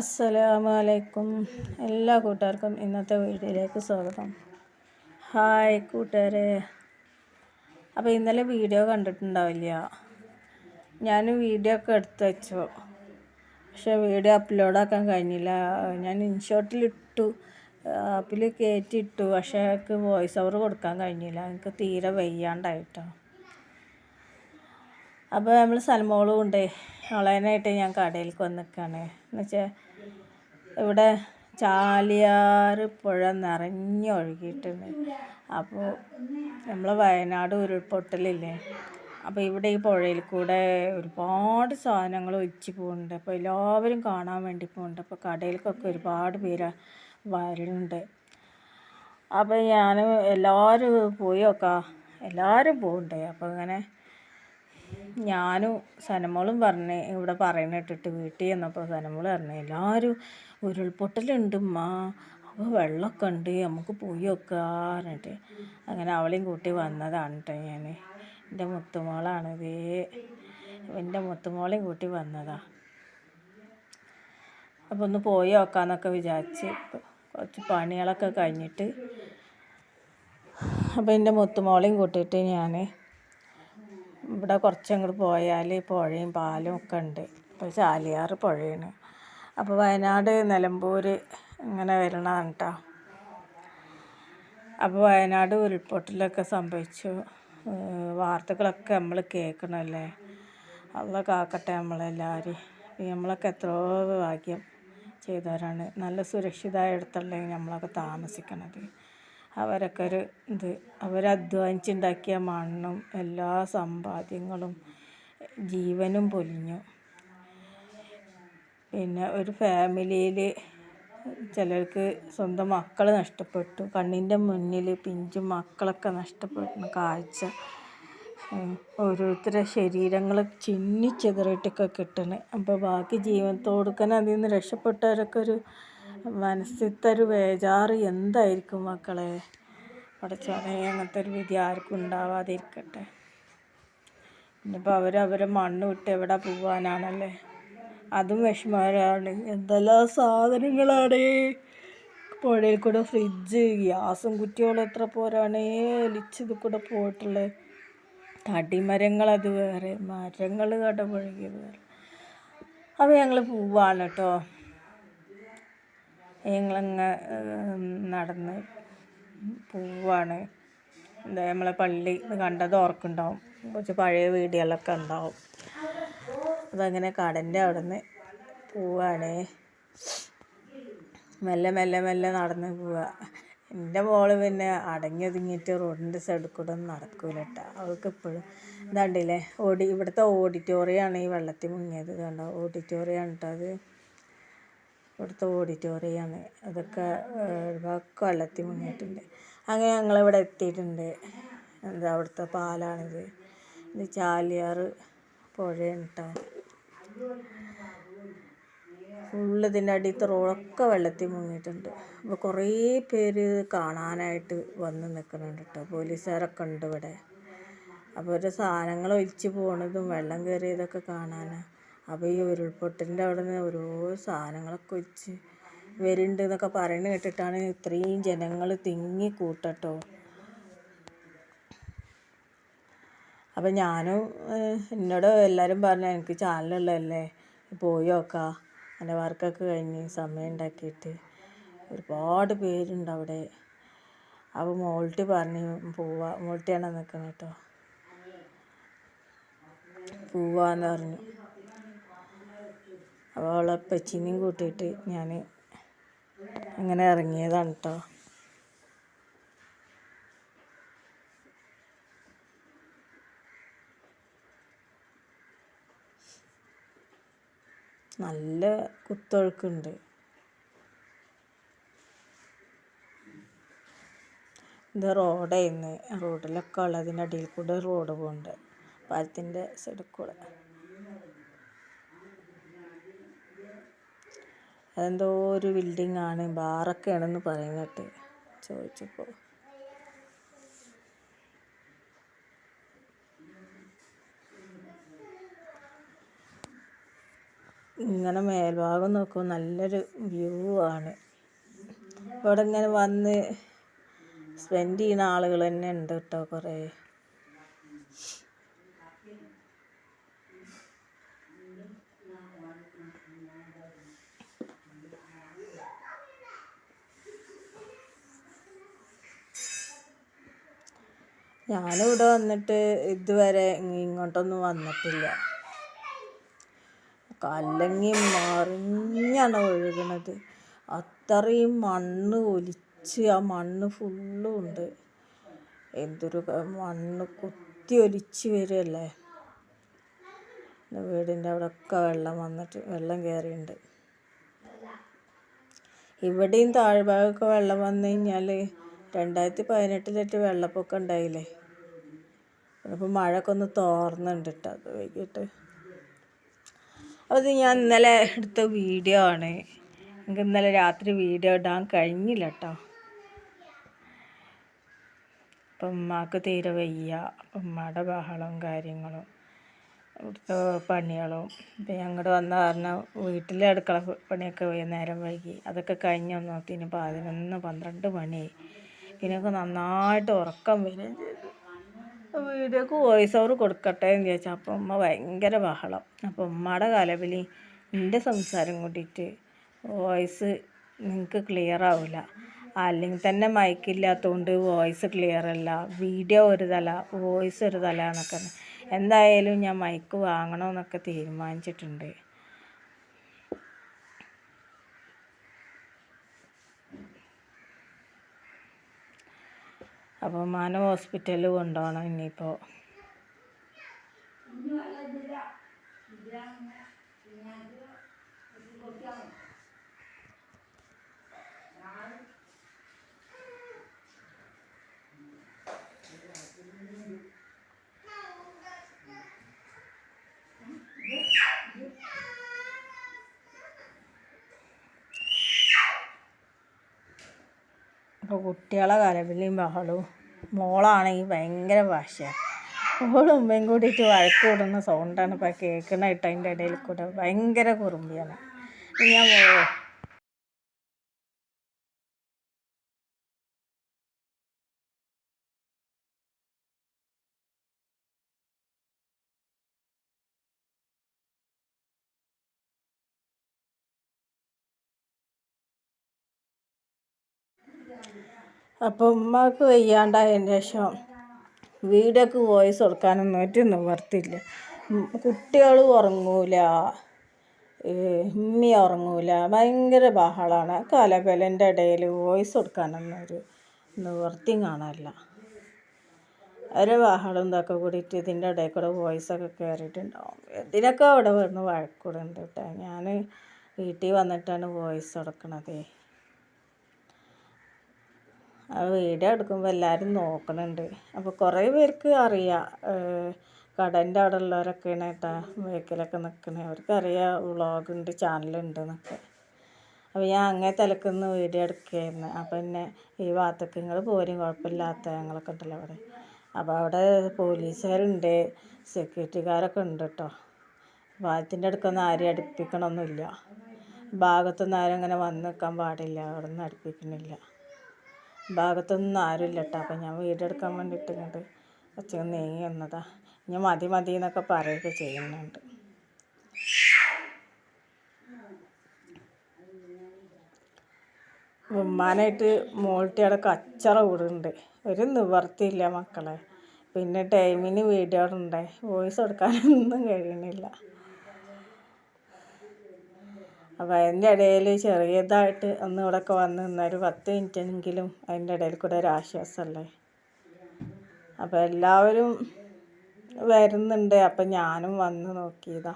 അസ്സലാമലൈക്കും. എല്ലാ കൂട്ടുകാർക്കും ഇന്നത്തെ വീഡിയോയിലേക്ക് സ്വാഗതം. ഹായ് കൂട്ടുകാരെ. അപ്പോൾ ഇന്നലെ വീഡിയോ കണ്ടിട്ടുണ്ടാവില്ല. ഞാൻ വീഡിയോ ഒക്കെ എടുത്തു വെച്ചു. പക്ഷേ വീഡിയോ അപ്ലോഡാക്കാൻ കഴിഞ്ഞില്ല. ഞാൻ ഇൻഷോട്ടിലിട്ടു. ആപ്പിൽ കയറ്റിയിട്ടു പക്ഷേ എനിക്ക് വോയിസ് ഓവർ കൊടുക്കാൻ കഴിഞ്ഞില്ല. എനിക്ക് തീരെ വയ്യാണ്ടായിട്ടോ. അപ്പോൾ നമ്മൾ സൽമോളും ഉണ്ട് വളയനായിട്ട് ഞാൻ കടയിലേക്ക് വന്നിക്കാണ്. എന്നുവെച്ചാൽ ഇവിടെ ചാലിയാറ് പുഴ നിറഞ്ഞൊഴുകിയിട്ടുണ്ട്. അപ്പോൾ നമ്മൾ വയനാട് ഉരുൾപൊട്ടലില്ലേ? അപ്പോൾ ഇവിടെ ഈ പുഴയിൽ കൂടെ ഒരുപാട് സാധനങ്ങൾ ഒഴിച്ച് പോകുന്നുണ്ട്. അപ്പോൾ എല്ലാവരും കാണാൻ വേണ്ടി പോകുന്നുണ്ട്. അപ്പോൾ കടയിലേക്കൊക്കെ ഒരുപാട് പേര് വരുന്നുണ്ട്. അപ്പോൾ ഞാൻ എല്ലാവരും പോയി നോക്കാം. എല്ലാവരും പോകുന്നുണ്ട്. അപ്പോൾ ഇങ്ങനെ ഞാനും സനമോളും പറഞ്ഞ് ഇവിടെ പറയുന്ന ഇട്ടിട്ട് വീട്ടിൽ ചെന്നപ്പോൾ സനമോൾ പറഞ്ഞു എല്ലാവരും ഉരുൾപൊട്ടലുണ്ട് ഉമ്മ. അപ്പോൾ വെള്ളമൊക്കെ ഉണ്ട് നമുക്ക് പോയി വെക്കാറിട്ട് അങ്ങനെ അവളെയും കൂട്ടി വന്നതാണ് കേട്ടോ ഞാൻ എന്റെ മുത്തുമോളാണ് ഇതേ. എന്റെ മുത്തുമോളെയും കൂട്ടി വന്നതാ. അപ്പോൾ ഒന്ന് പോയി നോക്കാമെന്നൊക്കെ വിചാരിച്ച് കുറച്ച് പണികളൊക്കെ കഴിഞ്ഞിട്ട് അപ്പോൾ എന്റെ മുത്തുമോളെയും കൂട്ടിയിട്ട് ഞാൻ ഇവിടെ കുറച്ചങ്ങോട്ട് പോയാൽ പുഴയും പാലും ഒക്കെ ഉണ്ട്. അപ്പോൾ ചാലിയാർ പുഴയാണ്. അപ്പോൾ വയനാട് നിലമ്പൂർ ഇങ്ങനെ വരണതാണ് കേട്ടോ അപ്പോൾ വയനാട് ഉരുൾപൊട്ടലൊക്കെ സംഭവിച്ചു. വാർത്തകളൊക്കെ നമ്മൾ കേൾക്കണമല്ലേ അള്ള കാക്കട്ടെ നമ്മളെല്ലാവരും നമ്മളൊക്കെ എത്രയോ ഭാഗ്യം ചെയ്തവരാണ്. നല്ല സുരക്ഷിതമായ ഇടത്തല്ലേ നമ്മളൊക്കെ താമസിക്കണത്. അവരൊക്കെ ഒരു ഇത്. അവരധ്വാനിച്ചുണ്ടാക്കിയ മണ്ണും എല്ലാ സമ്പാദ്യങ്ങളും ജീവനും പൊലിഞ്ഞു. പിന്നെ ഒരു ഫാമിലിയിൽ ചിലർക്ക് സ്വന്തം മക്കൾ നഷ്ടപ്പെട്ടു. കണ്ണിന്റെ മുന്നിൽ പിഞ്ചു മക്കളൊക്കെ നഷ്ടപ്പെടുന്ന കാഴ്ച. ഓരോരുത്തരുടെ ശരീരങ്ങൾ ചിന്നിച്ചെതറിയിട്ടൊക്കെ കിട്ടണേ. അപ്പോൾ ബാക്കി ജീവനത്തോടുക്കനെ അതിൽ നിന്ന് രക്ഷപ്പെട്ടവരൊക്കെ ഒരു മനസ്സിലത്തെ ഒരു ബേജാറ് എന്തായിരിക്കും മക്കളെ? പഠിച്ചോനെ അങ്ങനത്തെ ഒരു വിധി ആർക്കും ഉണ്ടാവാതിരിക്കട്ടെ. ഇനിയിപ്പോൾ അവരവരെ മണ്ണ് വിട്ട് എവിടെ പോവാനാണല്ലേ? അതും വിഷമകരമാണ് എന്തെല്ലാം സാധനങ്ങളാണ്? പുഴയിൽ കൂടെ ഫ്രിഡ്ജ് ഗ്യാസും കുറ്റികളും എത്ര പോരാണേ? ഒലിച്ചത് കൂടെ പോയിട്ടുള്ളത് തടിമരങ്ങൾ അത് വേറെ മരങ്ങൾ കടപുഴകിയത് വേറെ. അപ്പോൾ ഞങ്ങൾ പോവാണ് കേട്ടോ. ഞങ്ങളങ്ങ് നടന്ന് പോവാണ്. എന്താ നമ്മളെ പള്ളി കണ്ടത് ഓർക്കുണ്ടാവും. കുറച്ച് പഴയ വീടുകളൊക്കെ ഉണ്ടാവും. അതങ്ങനെ കടന്റെ അവിടെ നിന്ന് പോവാണ്. മെല്ലെ മെല്ലെ മെല്ലെ നടന്ന് പോവുക എന്റെ മോൾ പിന്നെ അടങ്ങി ഒതുങ്ങിയിട്ട് റോഡിന്റെ സൈഡിൽ കൂടെ ഒന്നും നടക്കൂല കേട്ടോ അവൾക്ക് എപ്പോഴും ഇതാണ്ടില്ലേ ഓടി ഇവിടുത്തെ ഓഡിറ്റോറിയമാണ് ഈ വെള്ളത്തിൽ മുങ്ങിയത് കണ്ടോ? ഓഡിറ്റോറിയമാണ് കേട്ടോ അത്. ഇവിടുത്തെ ഓഡിറ്റോറിയമാണ്. അതൊക്കെ ഒക്കെ വെള്ളത്തിൽ മുങ്ങിയിട്ടുണ്ട്. അങ്ങനെ ഞങ്ങളിവിടെ എത്തിയിട്ടുണ്ട്. എന്താ അവിടുത്തെ പാലാണിത്. ഇത് ചാലിയാർ പുഴയാണ് കേട്ടോ ഫുള്ള് ഇതിന്റെ അടിയത്തെ റോഡൊക്കെ വെള്ളത്തിൽ മുങ്ങിയിട്ടുണ്ട്. അപ്പോൾ കുറേ പേര് കാണാനായിട്ട് വന്ന് നിൽക്കുന്നുണ്ട് കേട്ടോ പോലീസുകാരൊക്കെ ഉണ്ട് ഇവിടെ. അപ്പോൾ ഒരു സാധനങ്ങൾ ഒലിച്ച് പോണതും വെള്ളം കയറിയതൊക്കെ കാണാനാണ് അപ്പോൾ ഈ ഉരുൾപൊട്ടലിന്റെ അവിടെ നിന്ന് ഓരോ സാധനങ്ങളൊക്കെ വെച്ച് വരുന്നുണ്ട് എന്നൊക്കെ പറയണ കേട്ടിട്ടാണ് ഇത്രയും ജനങ്ങൾ തിങ്ങി കൂട്ടട്ടോ. അപ്പം ഞാനും എന്നോട് എല്ലാവരും പറഞ്ഞു എനിക്ക് ചാനലുള്ളതല്ലേ? പോയി നോക്കാം. എന്റെ വർക്കൊക്കെ കഴിഞ്ഞ് സമയം ഉണ്ടാക്കിയിട്ട് ഒരുപാട് പേരുണ്ട് അവിടെ. അപ്പോൾ മോൾട്ടി പറഞ്ഞു പോവാ മോൾട്ടിയാണ് നിൽക്കുന്നത് കേട്ടോ പോവാന്ന് പറഞ്ഞു. അപ്പോൾ അവളെ പച്ചിനെയും കൂട്ടിയിട്ട് ഞാൻ അങ്ങനെ ഇറങ്ങിയതാണ് കേട്ടോ നല്ല കുത്തൊഴുക്കുണ്ട്. ഇത് റോഡായിരുന്നു റോഡിലൊക്കെ ഉള്ളതിന്റെ അടിയിൽ കൂടെ റോഡ് പോകുന്നുണ്ട് പാലത്തിന്റെ സൈഡിൽ കൂടെ. അതെന്തോ ഒരു ബിൽഡിംഗ് ആണ് ബാറൊക്കെയാണെന്ന് പറയുന്നിട്ട് ചോദിച്ചപ്പോൾ ഇങ്ങനെ മേൽഭാഗം നോക്കുമ്പോൾ നല്ലൊരു വ്യൂ ആണ് ഇവിടെ ഇങ്ങനെ വന്ന് സ്പെൻഡ് ചെയ്യുന്ന ആളുകൾ തന്നെ ഉണ്ട് കേട്ടോ കുറേ. ഞാനിവിടെ വന്നിട്ട് ഇതുവരെ ഇങ്ങോട്ടൊന്നും വന്നിട്ടില്ല. കല്ലങ്ങി മറിഞ്ഞാണ് ഒഴുകണത്. അത്രയും മണ്ണ് ഒലിച്ച് ആ മണ്ണ് ഫുള്ളും ഉണ്ട്. എന്തൊരു മണ്ണ് കുത്തി ഒലിച്ച് വരുമല്ലേ വീടിന്റെ അവിടെയൊക്കെ വെള്ളം വന്നിട്ട് വെള്ളം കയറിയിട്ടുണ്ട് ഇവിടെയും താഴ്ഭാഗമൊക്കെ വെള്ളം വന്നു കഴിഞ്ഞാൽ രണ്ടായിരത്തി പതിനെട്ടിലേറ്റ് വെള്ളപ്പൊക്കം ഉണ്ടായില്ലേ? അപ്പോൾ മഴയൊക്കെ ഒന്ന് തോർന്നുണ്ട് കേട്ടോ അത് വൈകിട്ട്. അത് ഞാൻ ഇന്നലെ എടുത്ത വീഡിയോ ആണ്. എനിക്ക് ഇന്നലെ രാത്രി വീഡിയോ ഇടാൻ കഴിഞ്ഞില്ല കേട്ടോ അപ്പം ഉമ്മാക്ക് തീരെ വയ്യ. ഉമ്മയുടെ ബഹളവും കാര്യങ്ങളും ഇവിടുത്തെ പണികളും. ഇപ്പം ഞങ്ങളുടെ വന്ന കാരണം വീട്ടിലെ അടുക്കള പണിയൊക്കെ നേരം വൈകി. അതൊക്കെ കഴിഞ്ഞ് വന്നോത്തിന് പതിനൊന്ന് പന്ത്രണ്ട് മണിയായി പിന്നെയൊക്കെ നന്നായിട്ട് ഉറക്കം വരികയും ചെയ്തു. വീഡിയോക്ക് വോയിസ് ഓവർ കൊടുക്കട്ടെ എന്ന് ചോദിച്ചാൽ അപ്പം ഉമ്മ ഭയങ്കര ബഹളം. അപ്പം ഉമ്മയുടെ കലവിലി എന്റെ സംസാരം കൂട്ടിയിട്ട് വോയിസ് നിങ്ങൾക്ക് ക്ലിയർ ആവില്ല അല്ലെങ്കിൽ തന്നെ മയക്കില്ലാത്തതുകൊണ്ട് വോയിസ് ക്ലിയർ അല്ല. വീഡിയോ ഒരു തല വോയിസ് ഒരു തല എന്നൊക്കെ എന്തായാലും ഞാൻ മൈക്ക് വാങ്ങണമെന്നൊക്കെ തീരുമാനിച്ചിട്ടുണ്ട്. അപ്പോൾ മാന ഹോസ്പിറ്റലിൽ കൊണ്ടുപോകണം ഇനിയിപ്പോൾ. അപ്പോൾ കുട്ടികളെ കലപിലയും ബഹളവും മോളാണെങ്കിൽ ഭയങ്കര ഭാഷയാണ് ഓളും ഉമ്മയും കൂടിയിട്ട് വഴക്ക് കൂടുന്ന സൗണ്ടാണ് ഇപ്പോൾ കേട്ടോ അതിന്റെ ഇടയിൽ കൂടെ ഭയങ്കര കുറുമ്പിയാണ്. ഞാൻ അപ്പോൾ ഉമ്മാക്ക് വയ്യാണ്ടായതിന് ശേഷം വീടൊക്കെ വോയിസ് കൊടുക്കാനൊന്നും ഒറ്റ നിവർത്തില്ല കുട്ടികൾ ഉറങ്ങൂല. ഉമ്മി ഉറങ്ങൂല. ഭയങ്കര ബഹളമാണ് കലകലന്റെ ഇടയിൽ വോയിസ് കൊടുക്കാനൊന്നും ഒരു നിവർത്തിയും കാണാനില്ല. ഒരു ബഹളം ഇതൊക്കെ കൂടിയിട്ട് ഇതിന്റെ ഇടയിൽ കൂടെ വോയിസൊക്കെ കയറിയിട്ടുണ്ടാവും ഇതിനൊക്കെ അവിടെ വന്ന് വഴക്കൂടുണ്ട് കേട്ടോ. ഞാൻ വീട്ടിൽ വന്നിട്ടാണ് വോയിസ് കൊടുക്കണതേ. ആ വീഡിയോ എടുക്കുമ്പോൾ എല്ലാവരും നോക്കുന്നുണ്ട് അപ്പോൾ കുറേ പേർക്ക് അറിയാം കടന്റെ അവിടെ ഉള്ളവരൊക്കെയാണ് കേട്ടോ ബേക്കിലൊക്കെ നിൽക്കണേ അവർക്കറിയാം വ്ളോഗുണ്ട് ചാനലുണ്ട് എന്നൊക്കെ അപ്പോൾ ഞാൻ അങ്ങേ തലക്കുന്ന് വീഡിയോ എടുക്കുകയായിരുന്നു അപ്പം എന്നെ ഈ ഭാഗത്തേക്ക് നിങ്ങൾ പോരും കുഴപ്പമില്ലാത്ത ഞങ്ങളൊക്കെ ഉണ്ടല്ലോ അവിടെ. അപ്പോൾ അവിടെ പോലീസുകാരുണ്ട് സെക്യൂരിറ്റിക്കാരൊക്കെ ഉണ്ട് കേട്ടോ ഭാഗത്തിന്റെ അടുക്കൊന്നും ആരെയും അടുപ്പിക്കണമൊന്നുമില്ല ഭാഗത്തൊന്നും ആരും അങ്ങനെ വന്ന് നിൽക്കാൻ പാടില്ല അവിടെ നിന്ന് അടുപ്പിക്കണില്ല. ഭാഗത്തൊന്നും ആരുമില്ല കേട്ടോ അപ്പം ഞാൻ വീഡിയോ എടുക്കാൻ വേണ്ടിയിട്ട് ഇങ്ങോട്ട് കുറച്ച് നീങ്ങി വന്നതാ. ഞാൻ മതി മതി എന്നൊക്കെ പറയുകയൊക്കെ ചെയ്യുന്നുണ്ട്. ഉമ്മാനായിട്ട് മോൾട്ടി അവിടെ കച്ചറ കൂടുന്നുണ്ട്. ഒരു നിവർത്തിയില്ല മക്കളെ. പിന്നെ ടൈമിന് വീഡിയോ ഉണ്ട് വോയിസ് കൊടുക്കാനൊന്നും കഴിയണില്ല. അപ്പോൾ അതിന്റെ ഇടയിൽ ചെറിയതായിട്ട് ഒന്ന് ഇവിടെയൊക്കെ വന്ന് നിന്നൊരു പത്ത് മിനിറ്റെങ്കിലും അതിന്റെ ഇടയിൽ കൂടെ ഒരു ആശ്വാസമല്ലേ? അപ്പോൾ എല്ലാവരും വരുന്നുണ്ട്. അപ്പം ഞാനും വന്ന് നോക്കിയതാ.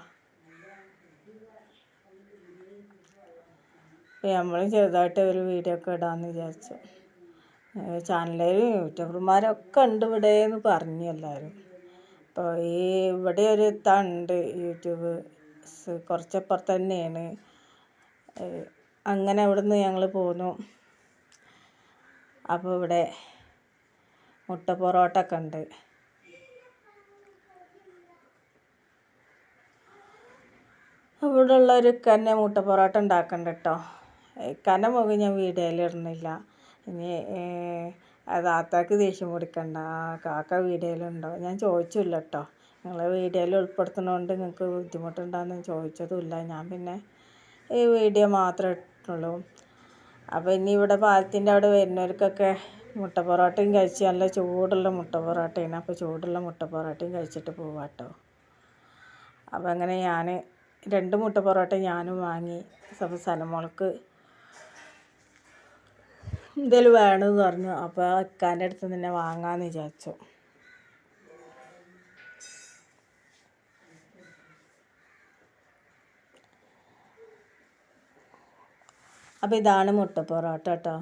നമ്മളും ചെറുതായിട്ട് ഒരു വീഡിയോ ഒക്കെ ഇടാമെന്ന് വിചാരിച്ചു. ചാനലിലും യൂട്യൂബർമാരൊക്കെ ഉണ്ട് ഇവിടെ എന്ന് പറഞ്ഞു എല്ലാവരും അപ്പോൾ ഈ ഇവിടെ ഒരു ഇതുണ്ട് യൂട്യൂബ് കുറച്ചപ്പുറത്ത് തന്നെയാണ്. അങ്ങനെ അവിടുന്ന് ഞങ്ങൾ പോന്നു. അപ്പോൾ ഇവിടെ മുട്ട പൊറോട്ട ഒക്കെ ഉണ്ട്. ഇവിടെ ഉള്ളൊരു കന്നെ മുട്ട പൊറോട്ട ഉണ്ടാക്കണ്ട കേട്ടോ. കന ഞാൻ വീഡിയോയിൽ ഇടുന്നില്ല. ഇനി അത് ആത്താക്ക് ദേഷ്യം പിടിക്കണ്ട. കാക്ക വീഡിയോയിലുണ്ടോ ഞാൻ ചോദിച്ചില്ല കേട്ടോ. നിങ്ങൾ വീഡിയോയിൽ ഉൾപ്പെടുത്തുന്നതുകൊണ്ട് നിങ്ങൾക്ക് ബുദ്ധിമുട്ടുണ്ടാകുന്ന ചോദിച്ചതുമില്ല. ഞാൻ പിന്നെ ഈ വീഡിയോ മാത്രമേ ഇട്ടുള്ളൂ. അപ്പോൾ ഇനി ഇവിടെ പാലത്തിന്റെ അവിടെ വരുന്നവർക്കൊക്കെ മുട്ട പൊറോട്ടയും കഴിച്ച് നല്ല ചൂടുള്ള മുട്ട പൊറോട്ടയാണ്. അപ്പോൾ ചൂടുള്ള മുട്ട പൊറോട്ടയും കഴിച്ചിട്ട് പോവാട്ടോ. അപ്പോൾ അങ്ങനെ ഞാൻ രണ്ട് മുട്ട പൊറോട്ട ഞാനും വാങ്ങി. അപ്പോൾ സനമോൾക്ക് എന്തെങ്കിലും വേണമെന്ന് പറഞ്ഞു. അപ്പോൾ അക്കാന്റെ അടുത്ത് തന്നെ വാങ്ങാമെന്ന് വിചാരിച്ചു. അപ്പോൾ ഇതാണ് മുട്ട പൊറോട്ട കേട്ടോ.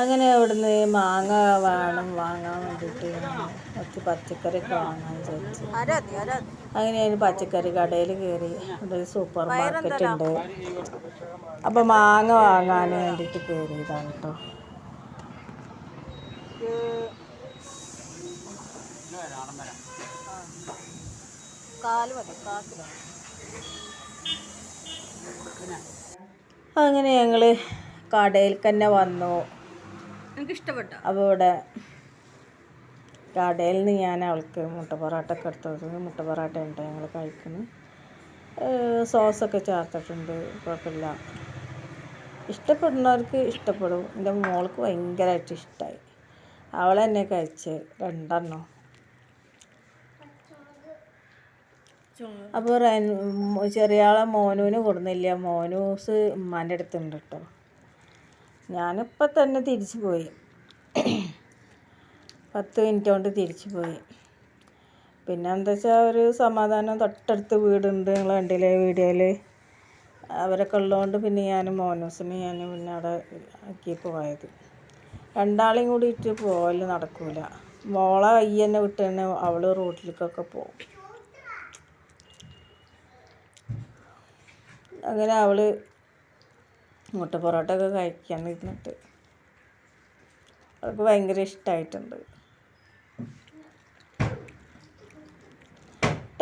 അങ്ങനെ അവിടുന്ന് മാങ്ങ വേണം വാങ്ങാൻ വേണ്ടിയിട്ട്. കുറച്ച് പച്ചക്കറി വാങ്ങാൻ വിചാരിച്ചു. അങ്ങനെ ഞാൻ പച്ചക്കറി കടയിൽ കയറി. ഇവിടെ ഒരു സൂപ്പർ മാർക്കറ്റ് ഉണ്ട്. അപ്പോൾ മാങ്ങ വാങ്ങാൻ വേണ്ടിയിട്ട് കയറിയതാണ് കേട്ടോ അങ്ങനെ ഞങ്ങൾ കടയിൽ തന്നെ വന്നു. എനിക്ക് ഇഷ്ടപ്പെട്ട? അപ്പോൾ ഇവിടെ കടയിൽ നിന്ന് ഞാൻ അവൾക്ക് മുട്ട പൊറോട്ട ഒക്കെ എടുത്തത് മുട്ട പൊറോട്ട ഉണ്ട് ഞങ്ങൾ കഴിക്കുന്നത് സോസൊക്കെ ചേർത്തിട്ടുണ്ട് കുഴപ്പമില്ല. ഇഷ്ടപ്പെടുന്നവർക്ക് ഇഷ്ടപ്പെടും. എന്റെ മോൾക്ക് ഭയങ്കരമായിട്ട് ഇഷ്ടമായി. അവൾ തന്നെ കഴിച്ച് രണ്ടെണ്ണം. അപ്പോൾ ചെറിയ ആളെ മോനുവിന് കൊടുന്നില്ല. മോനൂസ് ഉമ്മാന്റെ അടുത്തുണ്ട് കേട്ടോ. ഞാനിപ്പോൾ തന്നെ തിരിച്ചു പോയി. പത്ത് മിനിറ്റ് കൊണ്ട് തിരിച്ചു പോയി. പിന്നെ എന്താ വെച്ചാൽ ഒരു സമാധാനം തൊട്ടടുത്ത് വീടുണ്ട് നിങ്ങൾ കണ്ടില്ലേ വീഡിയോയിൽ അവരൊക്കെ ഉള്ളതുകൊണ്ട് പിന്നെ ഞാൻ മോനൂസിനെ ഞാൻ പിന്നെ അവിടെ ആക്കി പോയത്. രണ്ടാളെയും കൂടി ഇട്ട് പോകൽ നടക്കൂല. മോളെ കൈ തന്നെ വിട്ട് തന്നെ അവൾ റോട്ടിലേക്കൊക്കെ പോകും. അങ്ങനെ അവൾ മുട്ട പൊറോട്ട ഒക്കെ കഴിക്കാൻ ഇരുന്നിട്ട് അവൾക്ക് ഭയങ്കര ഇഷ്ടമായിട്ടുണ്ട്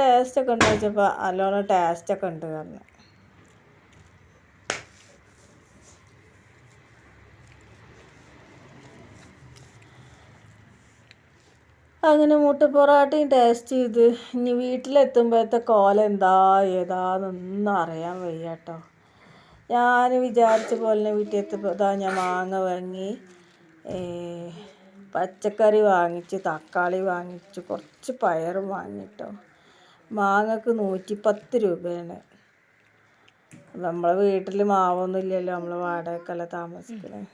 ടേസ്റ്റൊക്കെ ഉണ്ട് വെച്ചപ്പോൾ നല്ലോണം ടേസ്റ്റൊക്കെ ഉണ്ട് പറഞ്ഞു. അങ്ങനെ മുട്ട പൊറോട്ടയും ടേസ്റ്റ് ചെയ്ത് ഇനി വീട്ടിലെത്തുമ്പോഴത്തെ കോല എന്താ ഏതാന്നൊന്നും അറിയാൻ വയ്യ കേട്ടോ ഞാൻ വിചാരിച്ച പോലെ എത്തിയപ്പോൾ ഇതാ ഞാൻ മാങ്ങ വാങ്ങി പച്ചക്കറി വാങ്ങിച്ച് തക്കാളി വാങ്ങിച്ച് കുറച്ച് പയറും വാങ്ങിട്ടോ. മാങ്ങക്ക് നൂറ്റിപ്പത്ത് രൂപയാണ്. നമ്മളെ വീട്ടിൽ മാവൊന്നുമില്ലല്ലോ നമ്മൾ വാടകയ്ക്കല്ല താമസിക്കുന്നത്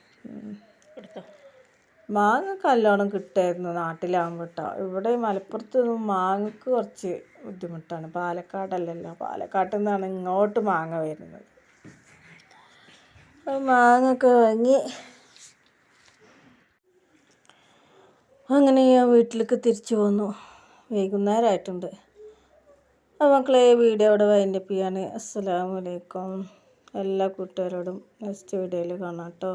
മാങ്ങ നല്ലോണം കിട്ടായിരുന്നു നാട്ടിലാകുമ്പോൾ കേട്ടോ ഇവിടെ മലപ്പുറത്ത് മാങ്ങക്ക് കുറച്ച് ബുദ്ധിമുട്ടാണ്. പാലക്കാടല്ലല്ലോ. പാലക്കാട്ടിൽ നിന്നാണ് ഇങ്ങോട്ട് മാങ്ങ വരുന്നത്. മാങ്ങയൊക്കെ വാങ്ങി. അങ്ങനെ ഞാൻ വീട്ടിലേക്ക് തിരിച്ചു പോന്നു. വൈകുന്നേരമായിട്ടുണ്ട് അപ്പോൾ മക്കളെ വീഡിയോ ഇവിടെ വൈൻഡപ്പ് ചെയ്യാണ്. വലൈക്കും എല്ലാ കൂട്ടുകാരോടും നെക്സ്റ്റ് വീഡിയോയിൽ കാണാം കേട്ടോ